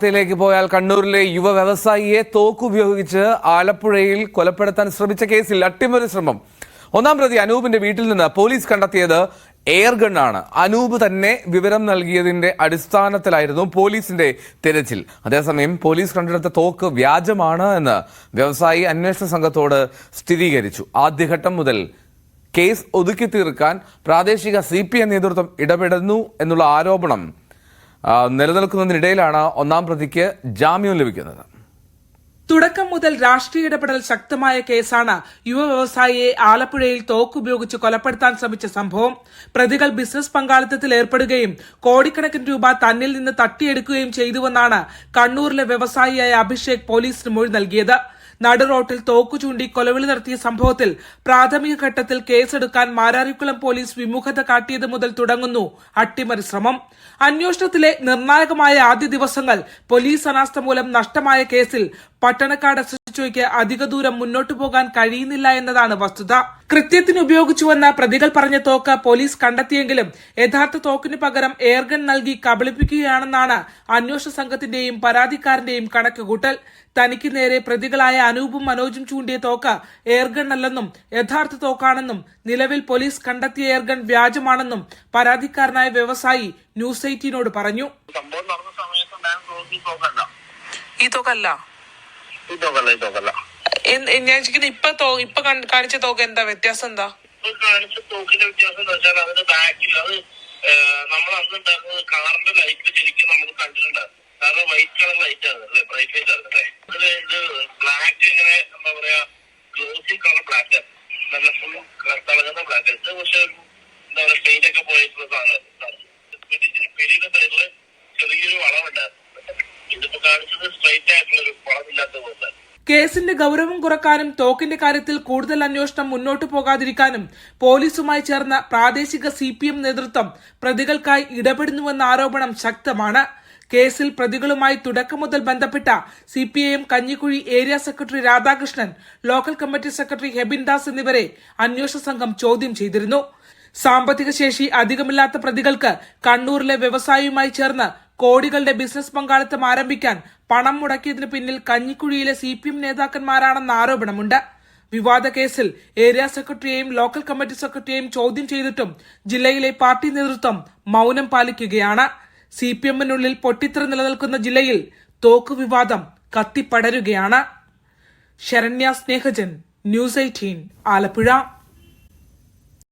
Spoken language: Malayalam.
ത്തിലേക്ക് പോയാൽ കണ്ണൂരിലെ യുവ വ്യവസായിയെ തോക്കുപയോഗിച്ച് ആലപ്പുഴയിൽ കൊലപ്പെടുത്താൻ ശ്രമിച്ച കേസിൽ അട്ടിമറി ശ്രമം. ഒന്നാം പ്രതി അനൂപിന്റെ വീട്ടിൽ നിന്ന് പോലീസ് കണ്ടെത്തിയത് എയർ ഗണ്ണാണ് അനൂപ് തന്നെ വിവരം നൽകിയതിന്റെ അടിസ്ഥാനത്തിലായിരുന്നു പോലീസിന്റെ തിരച്ചിൽ. അതേസമയം പോലീസ് കണ്ടെടുത്ത തോക്ക് വ്യാജമാണ് എന്ന് വ്യവസായി അന്വേഷണ സംഘത്തോട് സ്ഥിരീകരിച്ചു. ആദ്യഘട്ടം മുതൽ കേസ് ഒതുക്കി തീർക്കാൻ പ്രാദേശിക സി നേതൃത്വം ഇടപെടുന്നു എന്നുള്ള ആരോപണം നിലനിൽക്കുന്നതിനിടയിലാണ് ഒന്നാം പ്രതിക്ക് ജാമ്യം ലഭിക്കുന്നത്. തുടക്കം മുതൽ രാഷ്ട്രീയ ഇടപെടൽ ശക്തമായ കേസാണ് യുവ വ്യവസായിയെ ആലപ്പുഴയിൽ തോക്കുപയോഗിച്ച് കൊലപ്പെടുത്താൻ ശ്രമിച്ച സംഭവം. പ്രതികൾ ബിസിനസ് പങ്കാളിത്തത്തിൽ ഏർപ്പെടുകയും കോടിക്കണക്കിന് രൂപ തന്നിൽ നിന്ന് തട്ടിയെടുക്കുകയും ചെയ്തുവെന്നാണ് കണ്ണൂരിലെ വ്യവസായിയായ അഭിഷേക് പോലീസിന് മൊഴി നൽകിയത്. നടുറോട്ടിൽ തോക്കു ചൂണ്ടി കൊലവിളി നടത്തിയ സംഭവത്തിൽ പ്രാഥമിക ഘട്ടത്തിൽ കേസെടുക്കാൻ മാരാരിക്കുളം പോലീസ് വിമുഖത കാട്ടിയത് മുതൽ തുടങ്ങുന്നു അട്ടിമറി ശ്രമം. അന്വേഷണത്തിലെ നിർണായകമായ ആദ്യ ദിവസങ്ങൾ പോലീസ് അനാസ്ഥ മൂലം നഷ്ടമായ കേസിൽ പട്ടണക്കാട് എച്ച് അധിക ദൂരം മുന്നോട്ടു പോകാൻ കഴിയുന്നില്ല എന്നതാണ് വസ്തുത. കൃത്യത്തിന് ഉപയോഗിച്ചുവെന്ന പ്രതികൾ പറഞ്ഞ തോക്ക് പോലീസ് കണ്ടെത്തിയെങ്കിലും യഥാർത്ഥ തോക്കിന് പകരം എയർഗൺ നൽകി കബളിപ്പിക്കുകയാണെന്നാണ് അന്വേഷണ സംഘത്തിന്റെയും പരാതിക്കാരന്റെയും കണക്കുകൂട്ടൽ. തനിക്ക് നേരെ പ്രതികളായ അനൂപും മനോജും ചൂണ്ടിയ തോക്ക് എയർഗൺ അല്ലെന്നും യഥാർത്ഥ തോക്കാണെന്നും നിലവിൽ പോലീസ് കണ്ടെത്തിയ എയർഗൺ വ്യാജമാണെന്നും പരാതിക്കാരനായ വ്യവസായി ന്യൂസ് എയ്റ്റീനോട് പറഞ്ഞു. ഈ തോക്കല്ല. ഞാൻ ചോദിക്കുന്നത് ഇപ്പൊ തോ ഇപ്പൊ കാണിച്ച തോക്ക് എന്താ? വ്യത്യാസം എന്താ? ഇപ്പൊ കാണിച്ച തോക്കിന്റെ വ്യത്യാസം എന്ന് വെച്ചാൽ അതിന്റെ ബാക്കിൽ അത് നമ്മൾ അന്ന് ഉണ്ടായിരുന്നത് കാറിന്റെ ലൈറ്റ് ശരിക്കും നമുക്ക് കണ്ടിട്ടുണ്ടായിരുന്നു. കാരണം വൈറ്റ് കളർ ലൈറ്റ് ആണ്. അല്ലേ? ബ്രൈറ്റ് ലൈറ്റ് ആണ്. അല്ലേ? ഇത് ഇത് ബ്ലാക്ക് ഇങ്ങനെ എന്താ പറയാ ഗ്ലോസി കളർ ബ്ലാക്ക് നല്ല ഫുൾ തിളങ്ങുന്ന ബ്ലാക്ക് ഇത് പക്ഷെ ഒരു എന്താ പറയാ പെയിന്റ് ഒക്കെ പോയിട്ടുള്ള സാധനം പെരിയുടെ സൈഡിൽ ചെറിയൊരു വളവുണ്ടായിരുന്നു. കാണിച്ചത് സ്ട്രൈറ്റ് ആയിട്ടുള്ള ഒരു വളമില്ലാത്ത പോലെ കേസിന്റെ ഗൌരവം കുറക്കാനും തോക്കിന്റെ കാര്യത്തിൽ കൂടുതൽ അന്വേഷണം മുന്നോട്ടു പോകാതിരിക്കാനും പോലീസുമായി ചേർന്ന പ്രാദേശിക സി പി എം നേതൃത്വം പ്രതികൾക്കായി ഇടപെടുന്നുവെന്ന ആരോപണം ശക്തമാണ്. കേസിൽ പ്രതികളുമായി തുടക്കം മുതൽ ബന്ധപ്പെട്ട C P I M Kanjikuzhi area secretary Radhakrishnan local committee secretary Hebin Das എന്നിവരെ അന്വേഷണ സംഘം ചോദ്യം ചെയ്തിരുന്നു. സാമ്പത്തിക ശേഷി അധികമില്ലാത്ത പ്രതികൾക്ക് കണ്ണൂരിലെ വ്യവസായിയുമായി ചേർന്ന് കോടികളുടെ ബിസിനസ് പങ്കാളിത്തം ആരംഭിക്കാൻ പണം മുടക്കിയതിനു പിന്നിൽ കഞ്ഞിക്കുഴിയിലെ സി പി എം നേതാക്കന്മാരാണെന്ന ആരോപണമുണ്ട്. വിവാദ കേസിൽ ഏരിയ സെക്രട്ടറിയെയും ലോക്കൽ കമ്മിറ്റി സെക്രട്ടറിയെയും ചോദ്യം ചെയ്തിട്ടും ജില്ലയിലെ പാർട്ടി നേതൃത്വം മൗനം പാലിക്കുകയാണ്. സി പി എമ്മിനുള്ളിൽ പൊട്ടിത്തെറി നിലനിൽക്കുന്ന ജില്ലയിൽ തോക്ക് വിവാദം കത്തിപ്പടരുകയാണ്. Saranya Snehajan news eighteen Alappuzha.